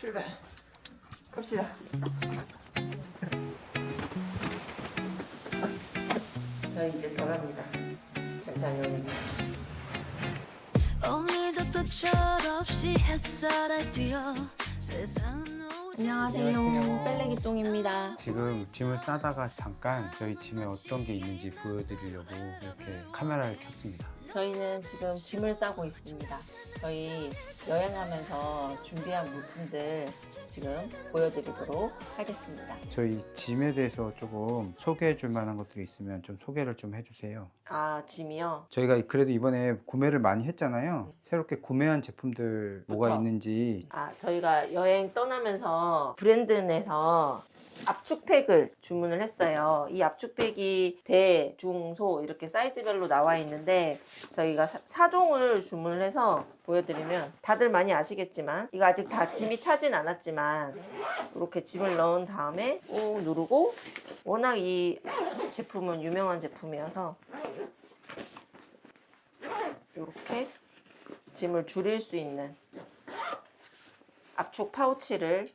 출발. 갑시다. 저 이제 돌아갑니다. 잘 다녀오겠습니다. 오늘도 또 철없이 햇살에 뛰어 세상은 오직 안녕하세요. 뺄레기똥입니다. 지금 짐을 싸다가 잠깐 저희 짐에 어떤 게 있는지 보여드리려고 이렇게 카메라를 켰습니다. 저희는 지금 짐을 싸고 있습니다. 저희 여행하면서 준비한 물품들 지금 보여드리도록 하겠습니다. 저희 짐에 대해서 조금 소개해 줄 만한 것들이 있으면 좀 소개를 좀 해주세요. 아, 짐이요? 저희가 그래도 이번에 구매를 많이 했잖아요. 새롭게 구매한 제품들 뭐가. 있는지 아, 저희가 여행 떠나면서 브랜드 내서 압축팩을 주문을 했어요. 이 압축팩이 대, 중, 소 이렇게 사이즈별로 나와 있는데 저희가 사, 4종을 주문을 해서 보여드리면 다들 많이 아시겠지만 이거 아직 다 짐이 차진 않았지만 이렇게 짐을 넣은 다음에 꾹 누르고 워낙 이 제품은 유명한 제품이어서 이렇게 짐을 줄일 수 있는 압축 파우치를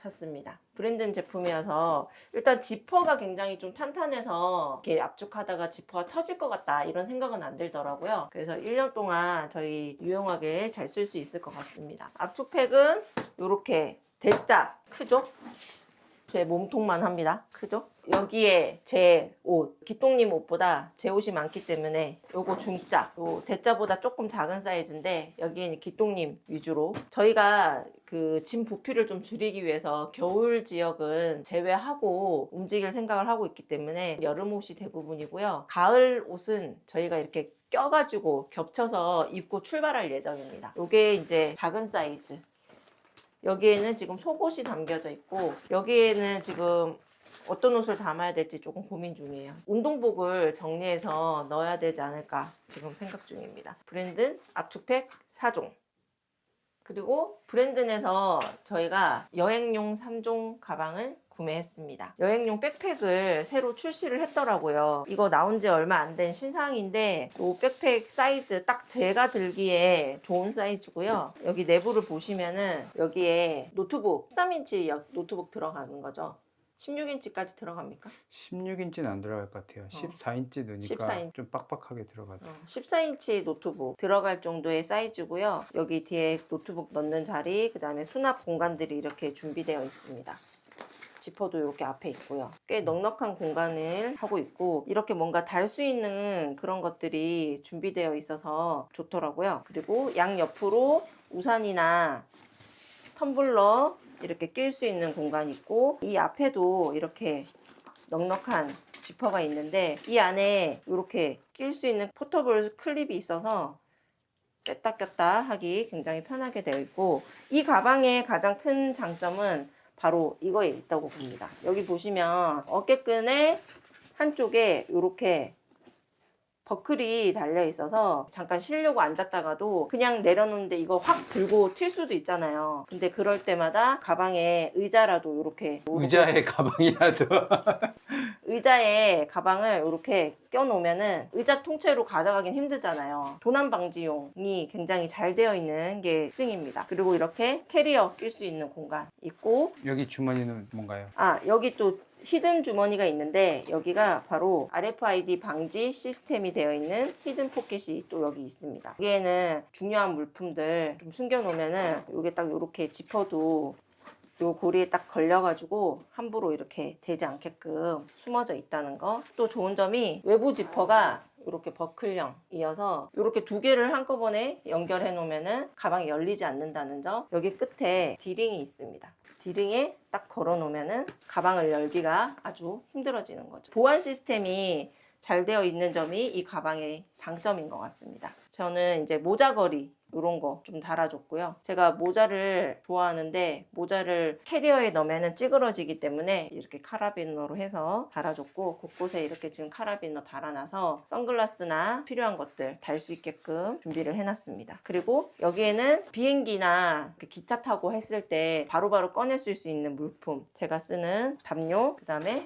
샀습니다. 브랜드 제품이어서 일단 지퍼가 굉장히 좀 탄탄해서 이렇게 압축하다가 지퍼가 터질 것 같다 이런 생각은 안 들더라고요. 그래서 1년 동안 저희 유용하게 잘 쓸 수 있을 것 같습니다. 압축팩은 이렇게 대자 크죠? 제 몸통만 합니다. 크죠? 여기에 제 옷, 기똥님 옷보다 제 옷이 많기 때문에 요거 중자, 요 대자보다 조금 작은 사이즈인데 여기는 기똥님 위주로 저희가 그 짐 부피를 좀 줄이기 위해서 겨울 지역은 제외하고 움직일 생각을 하고 있기 때문에 여름 옷이 대부분이고요. 가을 옷은 저희가 이렇게 껴가지고 겹쳐서 입고 출발할 예정입니다. 요게 이제 작은 사이즈. 여기에는 지금 속옷이 담겨져 있고 여기에는 지금 어떤 옷을 담아야 될지 조금 고민 중이에요. 운동복을 정리해서 넣어야 되지 않을까 지금 생각 중입니다. 브랜드 압축팩 4종. 그리고 브랜드 내서 저희가 여행용 3종 가방을 구매했습니다. 여행용 백팩을 새로 출시를 했더라고요. 이거 나온 지 얼마 안 된 신상인데 이 백팩 사이즈 딱 제가 들기에 좋은 사이즈고요. 여기 내부를 보시면은 여기에 노트북 13인치 노트북 들어가는 거죠. 16인치까지 들어갑니까? 16인치는 안 들어갈 것 같아요. 14인치 넣으니까 14인치. 좀 빡빡하게 들어가죠. 14인치 노트북 들어갈 정도의 사이즈고요. 여기 뒤에 노트북 넣는 자리, 그 다음에 수납 공간들이 이렇게 준비되어 있습니다. 지퍼도 이렇게 앞에 있고요. 꽤 넉넉한 공간을 하고 있고 이렇게 뭔가 달 수 있는 그런 것들이 준비되어 있어서 좋더라고요. 그리고 양 옆으로 우산이나 텀블러 이렇게 낄 수 있는 공간이 있고 이 앞에도 이렇게 넉넉한 지퍼가 있는데 이 안에 이렇게 낄 수 있는 포터블 클립이 있어서 뺐다 꼈다 하기 굉장히 편하게 되어 있고 이 가방의 가장 큰 장점은 바로 이거에 있다고 봅니다. 여기 보시면 어깨끈의 한쪽에 이렇게 버클이 달려 있어서 잠깐 쉬려고 앉았다가도 그냥 내려놓는데 이거 확 들고 튈 수도 있잖아요. 근데 그럴 때마다 가방에 의자라도 이렇게 의자에 가방이라도 의자에 가방을 이렇게 껴놓으면은 의자 통째로 가져가긴 힘들잖아요. 도난 방지용이 굉장히 잘 되어 있는 게 특징입니다. 그리고 이렇게 캐리어 낄 수 있는 공간 있고 여기 주머니는 뭔가요? 아 여기 또 히든 주머니가 있는데 여기가 바로 RFID 방지 시스템이 되어 있는 히든 포켓이 또 여기 있습니다. 여기에는 중요한 물품들 좀 숨겨놓으면은 이게 딱 이렇게 지퍼도 요 고리에 딱 걸려가지고 함부로 이렇게 되지 않게끔 숨어져 있다는 거. 또 좋은 점이 외부 지퍼가 이렇게 버클형이어서 이렇게 두 개를 한꺼번에 연결해 놓으면은 가방이 열리지 않는다는 점. 여기 끝에 디링이 있습니다. 디링에 딱 걸어 놓으면은 가방을 열기가 아주 힘들어지는 거죠. 보안 시스템이 잘 되어 있는 점이 이 가방의 장점인 것 같습니다. 저는 이제 모자걸이 이런 거 좀 달아줬고요. 제가 모자를 좋아하는데 모자를 캐리어에 넣으면 찌그러지기 때문에 이렇게 카라비너로 해서 달아줬고 곳곳에 이렇게 지금 카라비너 달아놔서 선글라스나 필요한 것들 달 수 있게끔 준비를 해놨습니다. 그리고 여기에는 비행기나 그 기차 타고 했을 때 바로바로 꺼낼 수 있는 물품 제가 쓰는 담요 그 다음에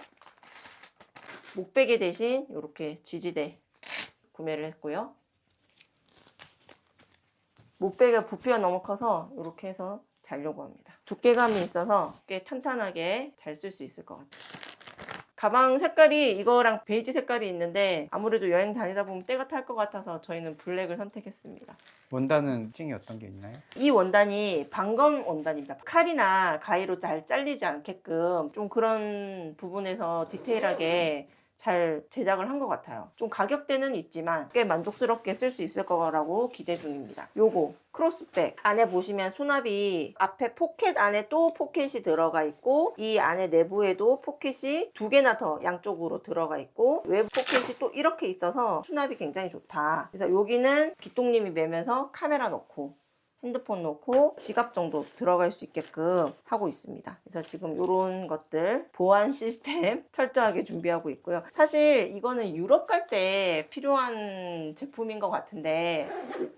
목베개 대신 이렇게 지지대 구매를 했고요. 목베개가 부피가 너무 커서 이렇게 해서 자려고 합니다. 두께감이 있어서 꽤 탄탄하게 잘 쓸 수 있을 것 같아요. 가방 색깔이 이거랑 베이지 색깔이 있는데 아무래도 여행 다니다 보면 때가 탈 것 같아서 저희는 블랙을 선택했습니다. 원단은 특징이 어떤 게 있나요? 이 원단이 방검 원단입니다. 칼이나 가위로 잘 잘리지 않게끔 좀 그런 부분에서 디테일하게 잘 제작을 한 것 같아요. 좀 가격대는 있지만 꽤 만족스럽게 쓸 수 있을 거라고 기대 중입니다. 요거 크로스백 안에 보시면 수납이 앞에 포켓 안에 또 포켓이 들어가 있고 이 안에 내부에도 포켓이 두 개나 더 양쪽으로 들어가 있고 외부 포켓이 또 이렇게 있어서 수납이 굉장히 좋다. 그래서 여기는 기똥님이 매면서 카메라 놓고 핸드폰 놓고 지갑 정도 들어갈 수 있게끔 하고 있습니다. 그래서 지금 이런 것들 보안 시스템 철저하게 준비하고 있고요. 사실 이거는 유럽 갈 때 필요한 제품인 것 같은데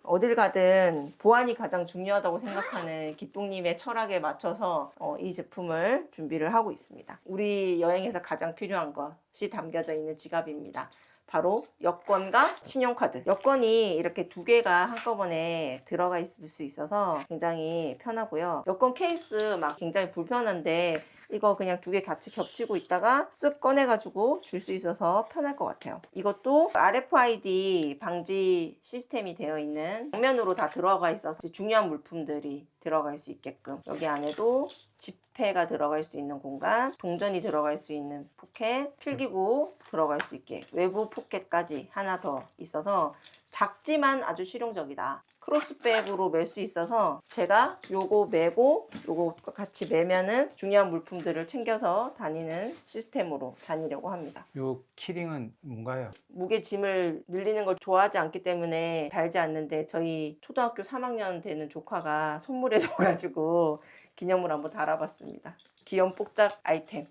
어딜 가든 보안이 가장 중요하다고 생각하는 기똥님의 철학에 맞춰서 어, 이 제품을 준비를 하고 있습니다. 우리 여행에서 가장 필요한 것이 담겨져 있는 지갑입니다. 바로 여권과 신용카드. 여권이 이렇게 두 개가 한꺼번에 들어가 있을 수 있어서 굉장히 편하고요. 여권 케이스 막 굉장히 불편한데 이거 그냥 두 개 같이 겹치고 있다가 쓱 꺼내가지고 줄 수 있어서 편할 것 같아요. 이것도 RFID 방지 시스템이 되어 있는 정면으로 다 들어가 있어서 중요한 물품들이 들어갈 수 있게끔 여기 안에도 지폐가 들어갈 수 있는 공간, 동전이 들어갈 수 있는 포켓, 필기구 들어갈 수 있게 외부 포켓까지 하나 더 있어서 작지만 아주 실용적이다. 크로스백으로 멜 수 있어서 제가 요거 메고 요거 같이 매면은 중요한 물품들을 챙겨서 다니는 시스템으로 다니려고 합니다. 요 키링은 뭔가요? 무게 짐을 늘리는 걸 좋아하지 않기 때문에 달지 않는데 저희 초등학교 3학년 되는 조카가 선물해 줘가지고 기념으로 한번 달아봤습니다. 귀염 뽀짝 아이템.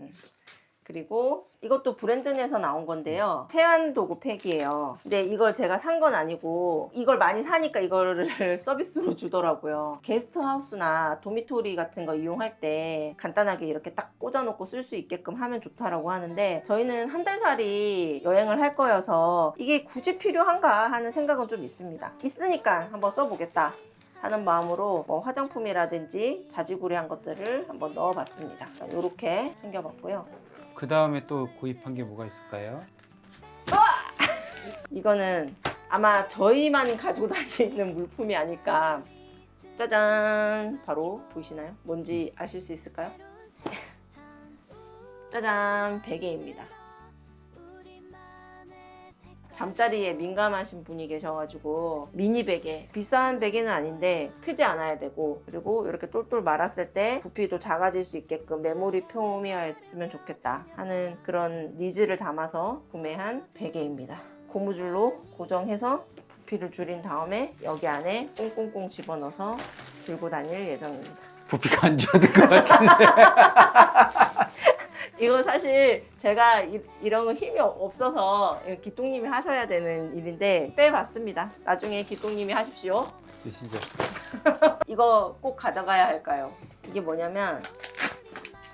음. 그리고 이것도 브랜드 내서 나온 건데요. 세안 도구 팩이에요. 근데 이걸 제가 산 건 아니고 이걸 많이 사니까 이거를 서비스로 주더라고요. 게스트 하우스나 도미토리 같은 거 이용할 때 간단하게 이렇게 딱 꽂아놓고 쓸 수 있게끔 하면 좋다라고 하는데 저희는 한 달 살이 여행을 할 거여서 이게 굳이 필요한가 하는 생각은 좀 있습니다. 있으니까 한번 써보겠다. 하는 마음으로 뭐 화장품이라든지 자지구레한 것들을 한번 넣어봤습니다. 이렇게 챙겨봤고요. 그 다음에 또 구입한 게 뭐가 있을까요? 이거는 아마 저희만 가지고 다니는 물품이 아닐까. 짜잔. 바로 보이시나요? 뭔지 아실 수 있을까요? 짜잔. 베개입니다. 잠자리에 민감하신 분이 계셔가지고 미니 베개 비싼 베개는 아닌데 크지 않아야 되고 그리고 이렇게 똘똘 말았을 때 부피도 작아질 수 있게끔 메모리 표미였으면 좋겠다 하는 그런 니즈를 담아서 구매한 베개입니다 고무줄로 고정해서 부피를 줄인 다음에 여기 안에 꽁꽁꽁 집어넣어서 들고 다닐 예정입니다 부피가 안 줄어들 것 같은데. 이거 사실 제가 이, 이런 거 힘이 없어서 기똥님이 하셔야 되는 일인데 빼봤습니다. 나중에 기똥님이 하십시오. 드시죠. 이거 꼭 가져가야 할까요? 이게 뭐냐면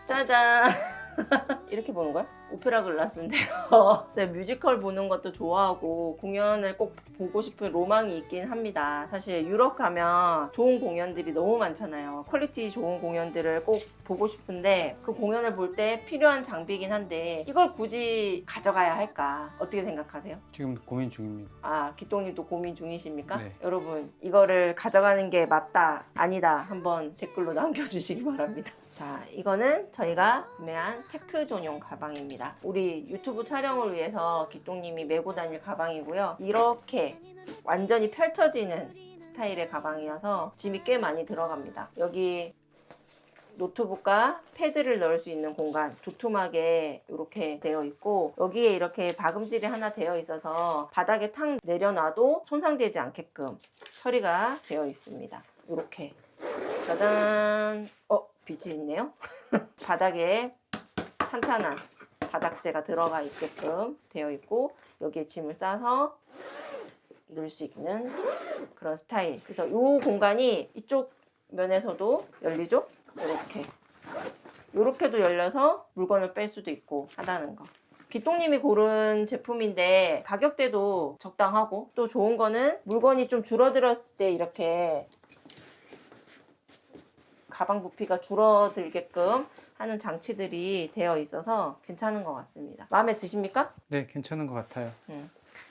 짜잔 이렇게 보는 거야? 오페라 글라스인데요. 제가 뮤지컬 보는 것도 좋아하고 공연을 꼭 보고 싶은 로망이 있긴 합니다. 사실 유럽 가면 좋은 공연들이 너무 많잖아요. 퀄리티 좋은 공연들을 꼭 보고 싶은데 그 공연을 볼 때 필요한 장비긴 한데 이걸 굳이 가져가야 할까? 어떻게 생각하세요? 지금 고민 중입니다. 아, 기똥님도 고민 중이십니까? 네. 여러분, 이거를 가져가는 게 맞다, 아니다, 한번 댓글로 남겨주시기 바랍니다. 자, 이거는 저희가 구매한 테크 전용 가방입니다. 우리 유튜브 촬영을 위해서 기똥님이 메고 다닐 가방이고요. 이렇게 완전히 펼쳐지는 스타일의 가방이어서 짐이 꽤 많이 들어갑니다. 여기 노트북과 패드를 넣을 수 있는 공간 두툼하게 이렇게 되어 있고 여기에 이렇게 박음질이 하나 되어 있어서 바닥에 탁 내려놔도 손상되지 않게끔 처리가 되어 있습니다. 이렇게 짜잔 어 빛이 있네요. 바닥에 탄탄한 바닥재가 들어가 있게끔 되어 있고 여기에 짐을 싸서 넣을 수 있는 그런 스타일. 그래서 이 공간이 이쪽 면에서도 열리죠? 이렇게. 이렇게도 열려서 물건을 뺄 수도 있고 하다는 거. 기똥님이 고른 제품인데 가격대도 적당하고 또 좋은 거는 물건이 좀 줄어들었을 때 이렇게 가방 부피가 줄어들게끔 하는 장치들이 되어 있어서 괜찮은 것 같습니다. 마음에 드십니까? 네, 괜찮은 것 같아요.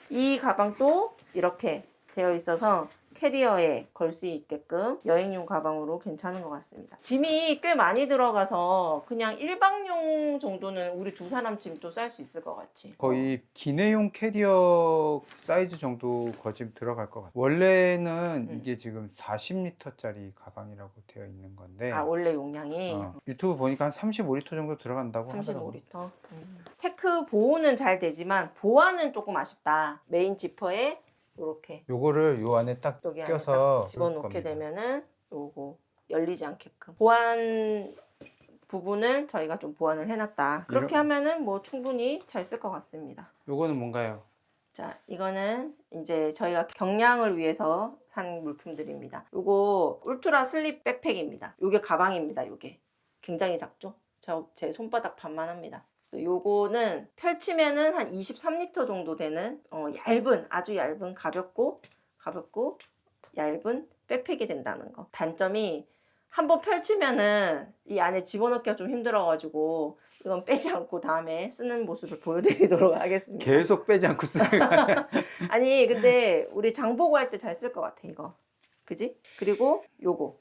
이 가방도 이렇게 되어 있어서 캐리어에 걸 수 있게끔 여행용 가방으로 괜찮은 것 같습니다. 짐이 꽤 많이 들어가서 그냥 1박용 정도는 우리 두 사람 짐도 쌀 수 있을 것 같지. 거의 기내용 캐리어 사이즈 정도 거짐 들어갈 것 같아요. 원래는 음. 이게 지금 40리터짜리 가방이라고 되어 있는 건데 아 원래 용량이 어, 유튜브 보니까 한 35리터 정도 들어간다고 하더라고요. 35리터. 음. 테크 보호는 잘 되지만 보안은 조금 아쉽다. 메인 지퍼에 이렇게 요거를 요 안에 딱 여기 안에 껴서 딱 집어넣게. 되면은 요거 열리지 않게끔 보안 부분을 저희가 좀 보완을 해놨다. 그렇게 하면은 뭐 충분히 잘 쓸 것 같습니다. 요거는 뭔가요? 자, 이거는 이제 저희가 경량을 위해서 산 물품들입니다. 요거 울트라 슬립 백팩입니다. 요게 가방입니다. 요게 굉장히 작죠? 저 제 손바닥 반만 합니다. 요거는 펼치면은 한 23리터 정도 되는 어, 얇은 아주 얇은 가볍고 가볍고 얇은 백팩이 된다는 거. 단점이 한번 펼치면은 이 안에 집어넣기가 좀 힘들어가지고 이건 빼지 않고 다음에 쓰는 모습을 보여드리도록 하겠습니다. 계속 빼지 않고 쓰는 거? 아니 근데 우리 장보고 할 때 잘 쓸 것 같아 이거 그지? 그리고 요거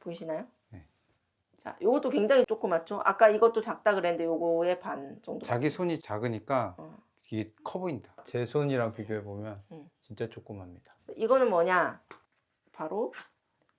보이시나요? 네. 자 요것도 굉장히 조그맣죠? 아까 이것도 작다 그랬는데 요거의 반 정도 자기 손이 작으니까 어. 이게 커 보인다. 제 손이랑 비교해 보면 음. 진짜 조그맣니다. 이거는 뭐냐 바로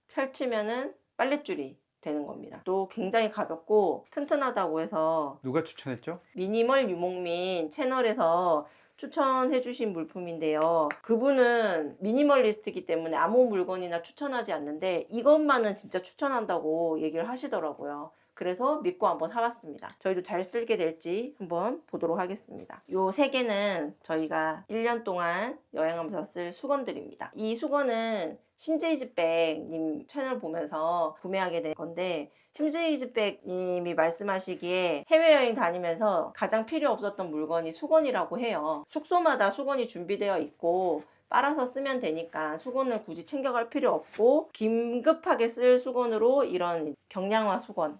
펼치면은 빨랫줄이 되는 겁니다 또 굉장히 가볍고 튼튼하다고 해서 누가 추천했죠? 미니멀 유목민 채널에서 추천해 주신 물품인데요. 그분은 미니멀리스트이기 때문에 아무 물건이나 추천하지 않는데 이것만은 진짜 추천한다고 얘기를 하시더라고요. 그래서 믿고 한번 사봤습니다. 저희도 잘 쓸게 될지 한번 보도록 하겠습니다. 요 세 개는 저희가 1년 동안 여행하면서 쓸 수건들입니다. 이 수건은 심제이즈백님 채널 보면서 구매하게 된 건데 심제이즈백님이 말씀하시기에 해외여행 다니면서 가장 필요 없었던 물건이 수건이라고 해요. 숙소마다 수건이 준비되어 있고 빨아서 쓰면 되니까 수건을 굳이 챙겨갈 필요 없고 긴급하게 쓸 수건으로 이런 경량화 수건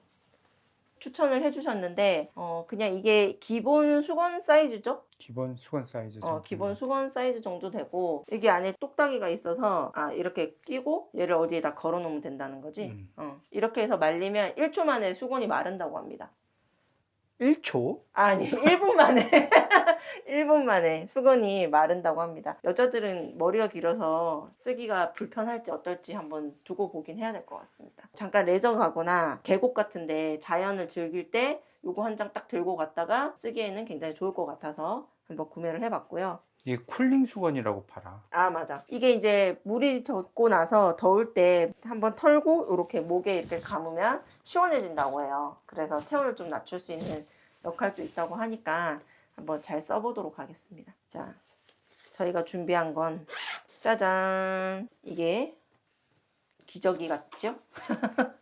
추천을 해주셨는데 어 그냥 이게 기본 수건 사이즈죠? 기본 수건 사이즈 정도. 어, 기본 수건 사이즈 정도 되고 여기 안에 똑딱이가 있어서 아 이렇게 끼고 얘를 어디에다 걸어 놓으면 된다는 거지. 음. 어, 이렇게 해서 말리면 1초 만에 수건이 마른다고 합니다. 1초? 아니 1분 만에 1분 만에 수건이 마른다고 합니다. 여자들은 머리가 길어서 쓰기가 불편할지 어떨지 한번 두고 보긴 해야 될 것 같습니다. 잠깐 레저 가거나 계곡 같은데 자연을 즐길 때 요거 한 장 딱 들고 갔다가 쓰기에는 굉장히 좋을 것 같아서 한번 구매를 해봤고요. 이게 쿨링 수건이라고 팔아. 아 맞아. 이게 이제 물이 젖고 나서 더울 때 한번 털고 이렇게 목에 이렇게 감으면 시원해진다고 해요. 그래서 체온을 좀 낮출 수 있는 역할도 있다고 하니까 한번 잘 써보도록 하겠습니다. 자 저희가 준비한 건 짜잔! 이게 기저귀 같죠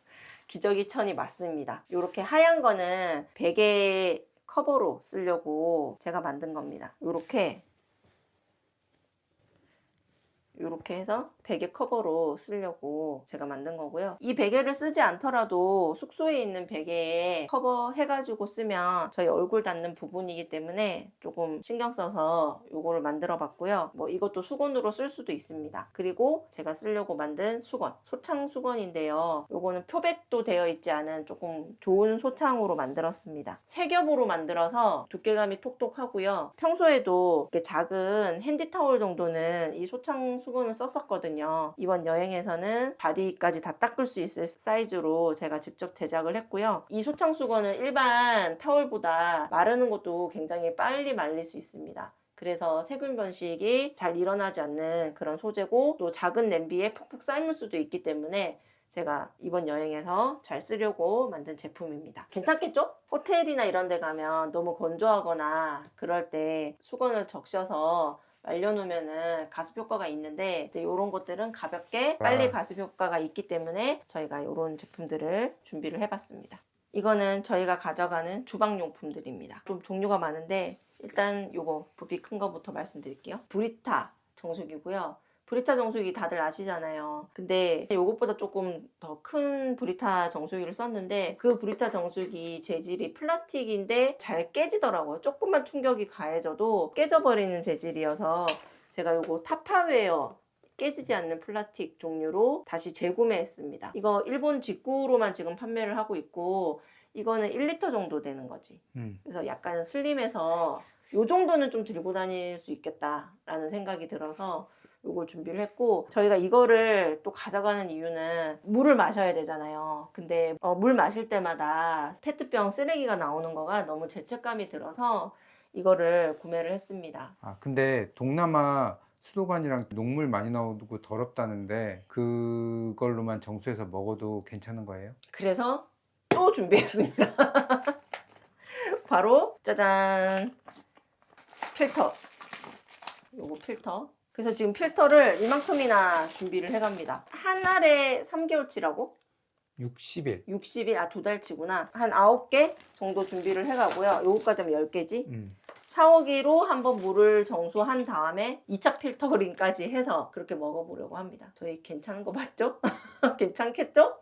기저귀 천이 맞습니다. 이렇게 하얀 거는 베개 커버로 쓰려고 제가 만든 겁니다. 이렇게 이렇게 해서 베개 커버로 쓰려고 제가 만든 거고요. 이 베개를 쓰지 않더라도 숙소에 있는 베개에 커버 해가지고 쓰면 저희 얼굴 닿는 부분이기 때문에 조금 신경 써서 이거를 만들어 봤고요. 뭐 이것도 수건으로 쓸 수도 있습니다. 그리고 제가 쓰려고 만든 수건, 소창 수건인데요. 요거는 표백도 되어 있지 않은 조금 좋은 소창으로 만들었습니다. 세 겹으로 만들어서 두께감이 톡톡하고요. 평소에도 이렇게 작은 핸디타올 정도는 이 소창 수건을 썼었거든요. 이번 여행에서는 바디까지 다 닦을 수 있을 사이즈로 제가 직접 제작을 했고요. 이 소창 수건은 일반 타올보다 마르는 것도 굉장히 빨리 말릴 수 있습니다. 그래서 세균 번식이 잘 일어나지 않는 그런 소재고 또 작은 냄비에 푹푹 삶을 수도 있기 때문에 제가 이번 여행에서 잘 쓰려고 만든 제품입니다. 괜찮겠죠? 호텔이나 이런 데 가면 너무 건조하거나 그럴 때 수건을 적셔서 말려놓으면은 가습 효과가 있는데 이런 것들은 가볍게 빨리 아. 가습 효과가 있기 때문에 저희가 이런 제품들을 준비를 해봤습니다. 이거는 저희가 가져가는 주방용품들입니다. 좀 종류가 많은데 일단 요거 부피 큰 거부터 말씀드릴게요. 브리타 정수기고요. 브리타 정수기 다들 아시잖아요. 근데 이것보다 조금 더 큰 브리타 정수기를 썼는데 그 브리타 정수기 재질이 플라스틱인데 잘 깨지더라고요. 조금만 충격이 가해져도 깨져버리는 재질이어서 제가 이거 타파웨어 깨지지 않는 플라스틱 종류로 다시 재구매했습니다. 이거 일본 직구로만 지금 판매를 하고 있고 이거는 1리터 정도 되는 거지. 음. 그래서 약간 슬림해서 요 정도는 좀 들고 다닐 수 있겠다라는 생각이 들어서 요걸 준비를 했고 저희가 이거를 또 가져가는 이유는 물을 마셔야 되잖아요. 근데 어, 물 마실 때마다 페트병 쓰레기가 나오는 거가 너무 죄책감이 들어서 이거를 구매를 했습니다. 아 근데 동남아 수도관이랑 녹물 많이 나오고 더럽다는데 그걸로만 정수해서 먹어도 괜찮은 거예요? 그래서 또 준비했습니다. 바로 짜잔 필터. 요거 필터. 그래서 지금 필터를 이만큼이나 준비를 해갑니다. 한 알에 3개월치라고? 60일. 60일, 아, 두 달치구나. 한 9개 정도 준비를 해가고요. 요거까지 하면 10개지. 음. 샤워기로 한번 물을 정수한 다음에 2차 필터링까지 해서 그렇게 먹어보려고 합니다. 저희 괜찮은 거 맞죠? 괜찮겠죠?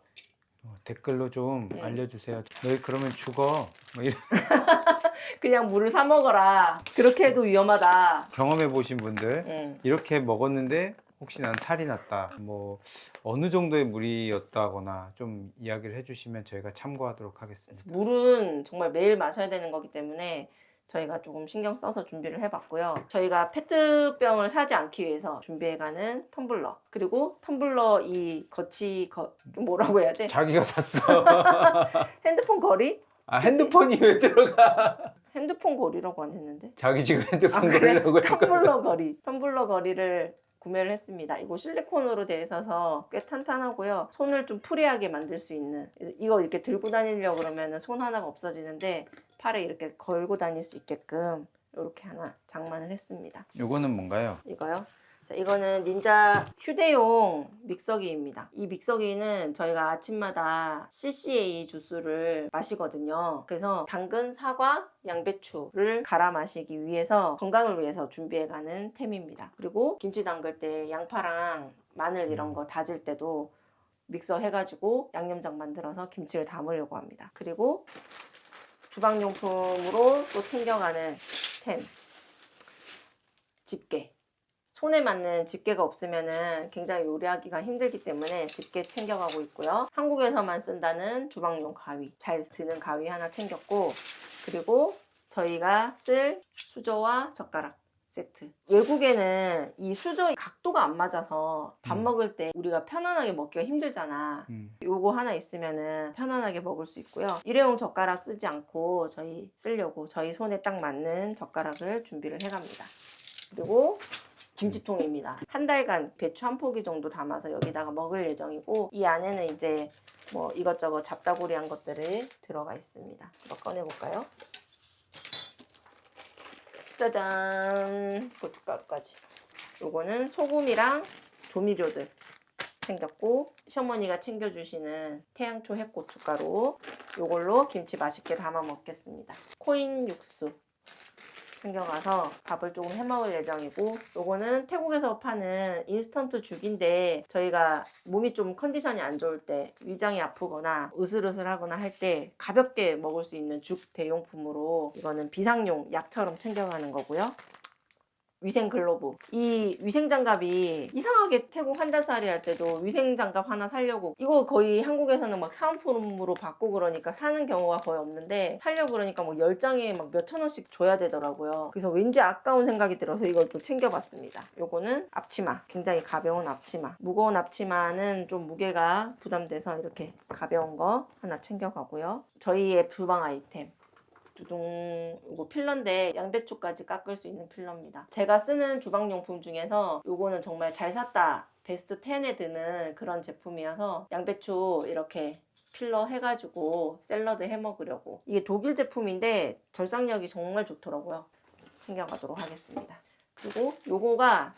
어, 댓글로 좀 음. 알려주세요. 너희 그러면 죽어. 뭐 이런 그냥 물을 사 먹어라. 그렇게 해도 위험하다. 경험해 보신 분들 응. 이렇게 먹었는데 혹시 난 탈이 났다. 뭐 어느 정도의 물이었다거나 좀 이야기를 해주시면 저희가 참고하도록 하겠습니다. 물은 정말 매일 마셔야 되는 거기 때문에 저희가 조금 신경 써서 준비를 해봤고요. 저희가 페트병을 사지 않기 위해서 준비해가는 텀블러 그리고 텀블러 이 거치 거 뭐라고 해야 돼? 자기가 샀어. 핸드폰 거리? 아 핸드폰이 왜 들어가? 핸드폰 거리라고 안 했는데? 자기 지금 핸드폰 아 그래? 걸려고 했거든. 텀블러 거리 텀블러 거리를 구매를 했습니다. 이거 실리콘으로 되어 있어서 꽤 탄탄하고요. 손을 좀 프리하게 만들 수 있는 이거 이렇게 들고 다니려고 그러면 손 하나가 없어지는데 팔에 이렇게 걸고 다닐 수 있게끔 이렇게 하나 장만을 했습니다. 요거는 뭔가요? 이거요. 자, 이거는 닌자 휴대용 믹서기입니다. 이 믹서기는 저희가 아침마다 CCA 주스를 마시거든요. 그래서 당근, 사과, 양배추를 갈아 마시기 위해서 건강을 위해서 준비해가는 템입니다. 그리고 김치 담글 때 양파랑 마늘 이런 거 다질 때도 믹서 해가지고 양념장 만들어서 김치를 담으려고 합니다. 그리고 주방용품으로 또 챙겨가는 템. 집게. 손에 맞는 집게가 없으면은 굉장히 요리하기가 힘들기 때문에 집게 챙겨가고 있고요. 한국에서만 쓴다는 주방용 가위, 잘 드는 가위 하나 챙겼고, 그리고 저희가 쓸 수저와 젓가락 세트. 외국에는 이 수저의 각도가 안 맞아서 밥 음. 먹을 때 우리가 편안하게 먹기가 힘들잖아. 음. 요거 하나 있으면은 편안하게 먹을 수 있고요. 일회용 젓가락 쓰지 않고 저희 쓰려고 저희 손에 딱 맞는 젓가락을 준비를 해갑니다. 그리고 김치통입니다. 한 달간 배추 한 포기 정도 담아서 여기다가 먹을 예정이고 이 안에는 이제 뭐 이것저것 잡다구리한 것들이 들어가 있습니다. 한번 꺼내볼까요? 짜잔 고춧가루까지. 요거는 소금이랑 조미료들 챙겼고 시어머니가 챙겨주시는 태양초 핵고춧가루 요걸로 김치 맛있게 담아 먹겠습니다. 코인 육수 챙겨가서 밥을 조금 해 먹을 예정이고 요거는 태국에서 파는 인스턴트 죽인데 저희가 몸이 좀 컨디션이 안 좋을 때 위장이 아프거나 으슬으슬하거나 할 때 가볍게 먹을 수 있는 죽 대용품으로 이거는 비상용 약처럼 챙겨가는 거고요. 위생 글로브. 이 위생 장갑이 이상하게 태국 환자살이 할 때도 위생 장갑 하나 사려고 이거 거의 한국에서는 막 사은품으로 받고 그러니까 사는 경우가 거의 없는데 살려고 그러니까 뭐 10장에 막 몇천 원씩 줘야 되더라고요. 그래서 왠지 아까운 생각이 들어서 이걸 또 챙겨봤습니다. 요거는 앞치마. 굉장히 가벼운 앞치마. 무거운 앞치마는 좀 무게가 부담돼서 이렇게 가벼운 거 하나 챙겨가고요. 저희의 주방 아이템. 두둥 이거 필러인데 양배추까지 깎을 수 있는 필러입니다. 제가 쓰는 주방용품 중에서 요거는 정말 잘 샀다. 베스트 10에 드는 그런 제품이어서 양배추 이렇게 필러 해가지고 샐러드 해 먹으려고 이게 독일 제품인데 절삭력이 정말 좋더라고요. 챙겨가도록 하겠습니다. 그리고 요거가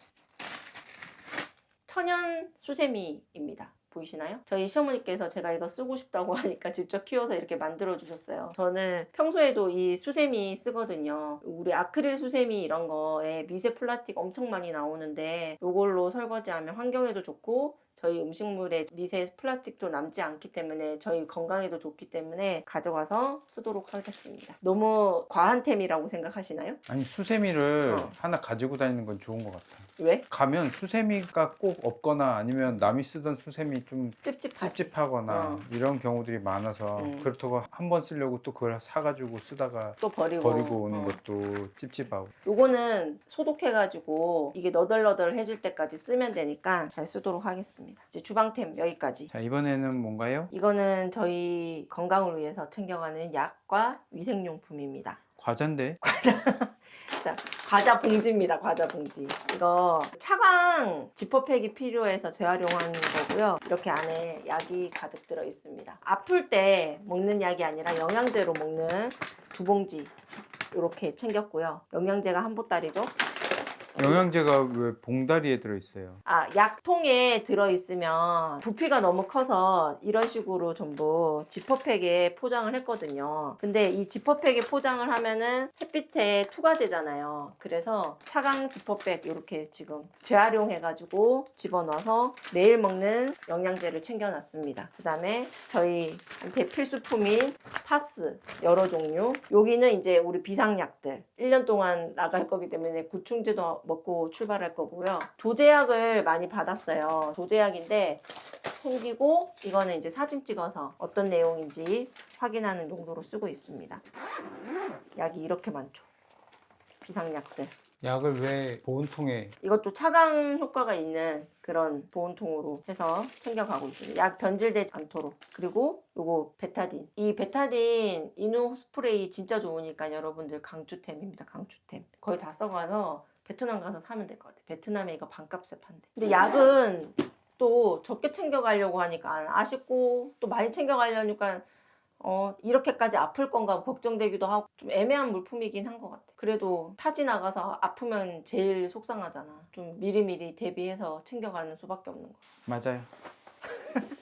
천연 수세미입니다. 보이시나요? 저희 시어머니께서 제가 이거 쓰고 싶다고 하니까 직접 키워서 이렇게 만들어 주셨어요. 저는 평소에도 이 수세미 쓰거든요. 우리 아크릴 수세미 이런 거에 미세 플라스틱 엄청 많이 나오는데 이걸로 설거지하면 환경에도 좋고 저희 음식물에 미세 플라스틱도 남지 않기 때문에 저희 건강에도 좋기 때문에 가져가서 쓰도록 하겠습니다. 너무 과한 템이라고 생각하시나요? 아니 수세미를 어. 하나 가지고 다니는 건 좋은 것 같아. 왜? 가면 수세미가 꼭 없거나 아니면 남이 쓰던 수세미 좀 찝찝하지. 찝찝하거나 어. 이런 경우들이 많아서 음. 그렇다고 한 번 쓰려고 또 그걸 사가지고 쓰다가 또 버리고. 버리고 오는 어. 것도 찝찝하고 요거는 소독해가지고 이게 너덜너덜해질 때까지 쓰면 되니까 잘 쓰도록 하겠습니다. 이제 주방템 여기까지. 자 이번에는 뭔가요? 이거는 저희 건강을 위해서 챙겨가는 약과 위생용품입니다. 과자인데 자, 과자 봉지입니다. 과자 봉지. 이거 차광 지퍼팩이 필요해서 재활용한 거고요. 이렇게 안에 약이 가득 들어 있습니다. 아플 때 먹는 약이 아니라 영양제로 먹는 두 봉지 이렇게 챙겼고요. 영양제가 한 보따리죠. 영양제가 왜 봉다리에 들어있어요? 아, 약통에 들어있으면 부피가 너무 커서 이런 식으로 전부 지퍼팩에 포장을 했거든요. 근데 이 지퍼팩에 포장을 하면은 햇빛에 투과되잖아요. 그래서 차강 지퍼백 이렇게 지금 재활용해가지고 집어넣어서 매일 먹는 영양제를 챙겨놨습니다. 그 다음에 저희한테 필수품인 파스 여러 종류. 여기는 이제 우리 비상약들. 1년 동안 나갈 거기 때문에 구충제도 먹고 출발할 거고요. 조제약을 많이 받았어요. 조제약인데 챙기고 이거는 이제 사진 찍어서 어떤 내용인지 확인하는 용도로 쓰고 있습니다. 약이 이렇게 많죠. 비상약들. 약을 왜 보온통에 이것도 차강 효과가 있는 그런 보온통으로 해서 챙겨가고 있습니다. 약 변질되지 않도록. 그리고 요거 베타딘. 이 베타딘 이누 스프레이 진짜 좋으니까 여러분들 강추템입니다. 강추템. 거의 다 써가서 베트남 가서 사면 될 것 같아요. 베트남에 이거 반값에 판대. 근데 약은 또 적게 챙겨가려고 하니까 아쉽고 또 많이 챙겨가려니까 어, 이렇게까지 아플 건가 걱정되기도 하고 좀 애매한 물품이긴 한 것 같아. 그래도 타지 나가서 아프면 제일 속상하잖아. 좀 미리미리 대비해서 챙겨가는 수밖에 없는 거. 맞아요.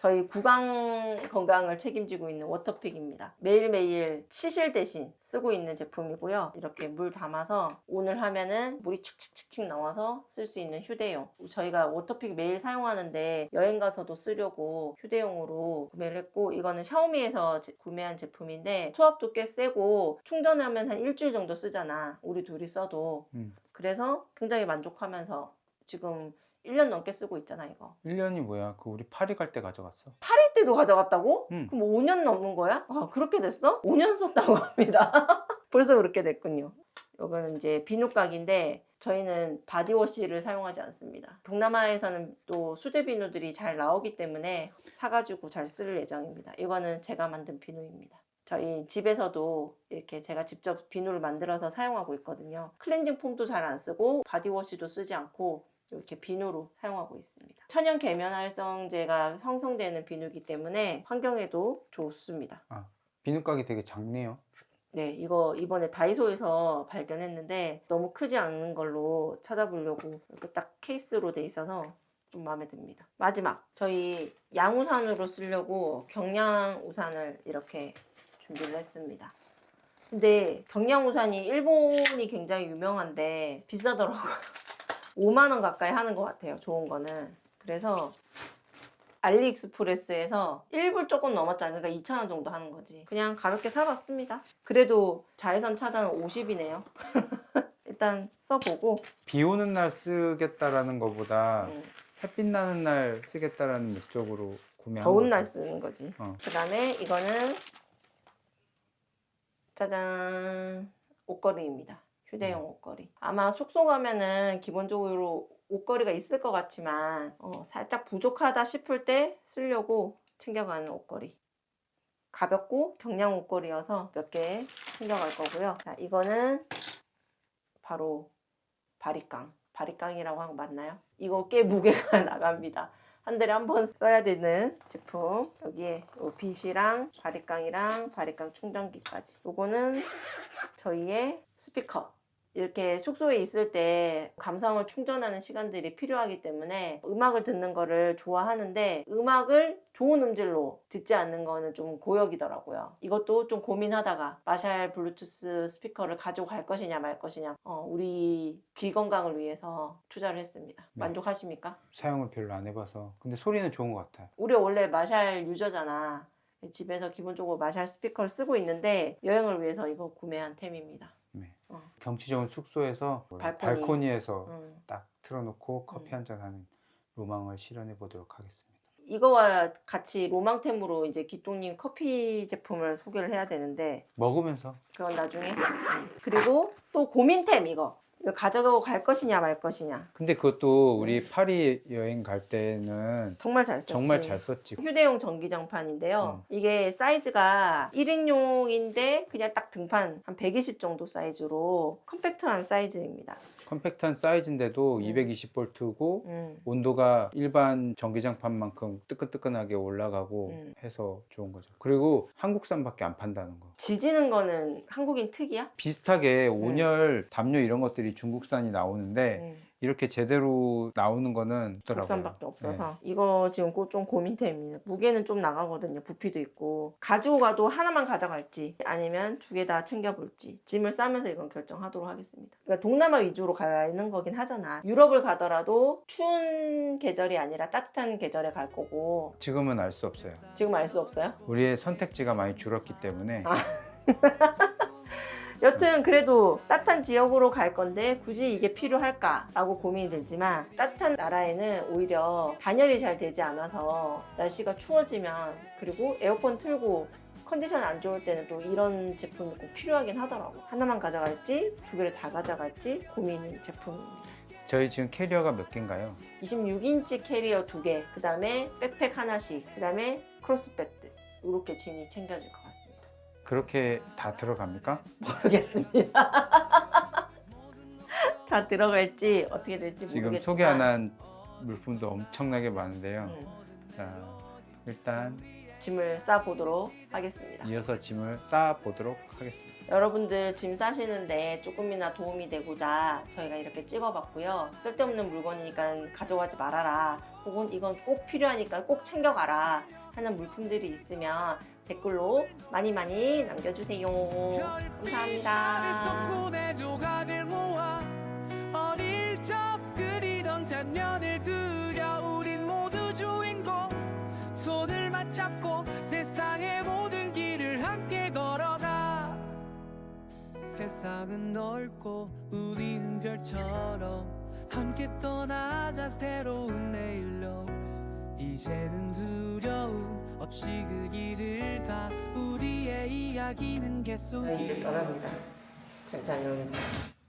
저희 구강 건강을 책임지고 있는 워터픽입니다. 매일매일 치실 대신 쓰고 있는 제품이고요. 이렇게 물 담아서 오늘 하면은 물이 칙칙칙칙 나와서 쓸 수 있는 휴대용. 저희가 워터픽 매일 사용하는데 여행 가서도 쓰려고 휴대용으로 구매를 했고 이거는 샤오미에서 제- 구매한 제품인데 수압도 꽤 세고 충전하면 한 일주일 정도 쓰잖아. 우리 둘이 써도. 음. 그래서 굉장히 만족하면서 지금 1년 넘게 쓰고 있잖아 이거. 1년이 뭐야? 그 우리 파리 갈 때 가져갔어. 파리 때도 가져갔다고? 응. 그럼 5년 넘는 거야? 아, 그렇게 됐어? 5년 썼다고 합니다. 벌써 그렇게 됐군요. 이거는 이제 비누각인데 저희는 바디워시를 사용하지 않습니다. 동남아에서는 또 수제 비누들이 잘 나오기 때문에 사가지고 잘 쓸 예정입니다. 이거는 제가 만든 비누입니다. 저희 집에서도 이렇게 제가 직접 비누를 만들어서 사용하고 있거든요. 클렌징 폼도 잘 안 쓰고 바디워시도 쓰지 않고 이렇게 비누로 사용하고 있습니다. 천연 계면 활성제가 형성되는 비누이기 때문에 환경에도 좋습니다. 비누가게 되게 작네요. 네, 이거 이번에 다이소에서 발견했는데 너무 크지 않은 걸로 찾아보려고 이렇게 딱 케이스로 돼 있어서 좀 마음에 듭니다. 마지막, 저희 양우산으로 쓰려고 경량 우산을 이렇게 준비를 했습니다. 근데 경량 우산이 일본이 굉장히 유명한데 비싸더라고요. 5만 원 가까이 하는 것 같아요. 좋은 거는. 그래서 알리익스프레스에서 1불 조금 넘었잖아요. 그러니까 2,000원 정도 하는 거지. 그냥 가볍게 사봤습니다. 그래도 자외선 차단은 50이네요. 일단 써보고 비 오는 날 쓰겠다라는 것보다 음, 햇빛 나는 날 쓰겠다라는 목적으로 구매한 더운 거죠. 날 쓰는 거지. 어. 그 다음에 이거는 짜잔 옷걸이입니다. 휴대용 옷걸이. 아마 숙소 가면은 기본적으로 옷걸이가 있을 것 같지만 어, 살짝 부족하다 싶을 때 쓰려고 챙겨가는 옷걸이. 가볍고 경량 옷걸이여서 몇 개 챙겨갈 거고요. 자, 이거는 바로 바리깡. 바리깡이라고 하는 거 맞나요? 이거 꽤 무게가 나갑니다. 한 달에 한 번 써야 되는 제품 여기에 요 빗이랑 바리깡이랑 바리깡 충전기까지 요거는 저희의 스피커 이렇게 숙소에 있을 때 감성을 충전하는 시간들이 필요하기 때문에 음악을 듣는 거를 좋아하는데 음악을 좋은 음질로 듣지 않는 거는 좀 고역이더라고요. 이것도 좀 고민하다가 마샬 블루투스 스피커를 가지고 갈 것이냐 말 것이냐 어, 우리 귀 건강을 위해서 투자를 했습니다. 네. 만족하십니까? 사용을 별로 안 해봐서 근데 소리는 좋은 것 같아요. 우리 원래 마샬 유저잖아. 집에서 기본적으로 마샬 스피커를 쓰고 있는데 여행을 위해서 이거 구매한 템입니다. 네. 어. 경치 좋은 숙소에서 발코니. 발코니에서 음. 딱 틀어놓고 커피 음. 한잔 하는 로망을 실현해 보도록 하겠습니다. 이거와 같이 로망템으로 이제 기똥님 커피 제품을 소개를 해야 되는데 먹으면서 그건 나중에 그리고 또 고민템 이거 가져가고 갈 것이냐 말 것이냐. 근데 그것도 우리 파리 여행 갈 때는 정말 잘 썼지. 정말 잘 썼지. 휴대용 전기장판인데요. 음. 이게 사이즈가 1인용인데 그냥 딱 등판 한 120 정도 사이즈로 컴팩트한 사이즈입니다 컴팩트한 사이즈인데도 음. 220V고 음. 온도가 일반 전기장판만큼 뜨끈뜨끈하게 올라가고 음. 해서 좋은 거죠. 그리고 한국산밖에 안 판다는 거. 지지는 거는 한국인 특이야? 비슷하게 온열, 담요 이런 것들이 중국산이 나오는데 음. 이렇게 제대로 나오는 거는 없더라고요. 국산밖에 없어서 네. 이거 지금 꼭좀 고민템입니다. 무게는 좀 나가거든요. 부피도 있고 가지고 가도 하나만 가져갈지 아니면 두 개 다 챙겨볼지 짐을 싸면서 이건 결정하도록 하겠습니다. 그러니까 동남아 위주로 가는 거긴 하잖아. 유럽을 가더라도 추운 계절이 아니라 따뜻한 계절에 갈 거고 지금은 알 수 없어요. 지금 알 수 없어요. 우리의 선택지가 많이 줄었기 때문에 아. 여튼 그래도 따뜻한 지역으로 갈 건데 굳이 이게 필요할까라고 고민이 들지만 따뜻한 나라에는 오히려 단열이 잘 되지 않아서 날씨가 추워지면 그리고 에어컨 틀고 컨디션 안 좋을 때는 또 이런 제품이 꼭 필요하긴 하더라고. 하나만 가져갈지 두 개를 다 가져갈지 고민인 제품입니다. 저희 지금 캐리어가 몇 개인가요? 26인치 캐리어 두 개, 그 다음에 백팩 하나씩, 그 다음에 크로스백드 이렇게 짐이 챙겨질 것 같습니다 그렇게 다 들어갑니까? 모르겠습니다. 다 들어갈지 어떻게 될지 지금 모르겠지만 소개 안 한 물품도 엄청나게 많은데요. 음, 자, 일단 짐을 싸 보도록 하겠습니다. 이어서 짐을 쌓아 보도록 하겠습니다. 여러분들 짐 싸시는데 조금이나 도움이 되고자 저희가 이렇게 찍어봤고요. 쓸데없는 물건이니까 가져가지 말아라. 혹은 이건 꼭 필요하니까 꼭 챙겨가라 하는 물품들이 있으면 댓글로 많이 많이 남겨주세요. 감사합니다. 세상은 넓고 우리는 별처럼 함께 떠나자 새로운 내일로 이제는 두려움 없이 그 길을 가 우리의 이야기는 계속 이제 떠납니다. 잘 다녀오겠습니다.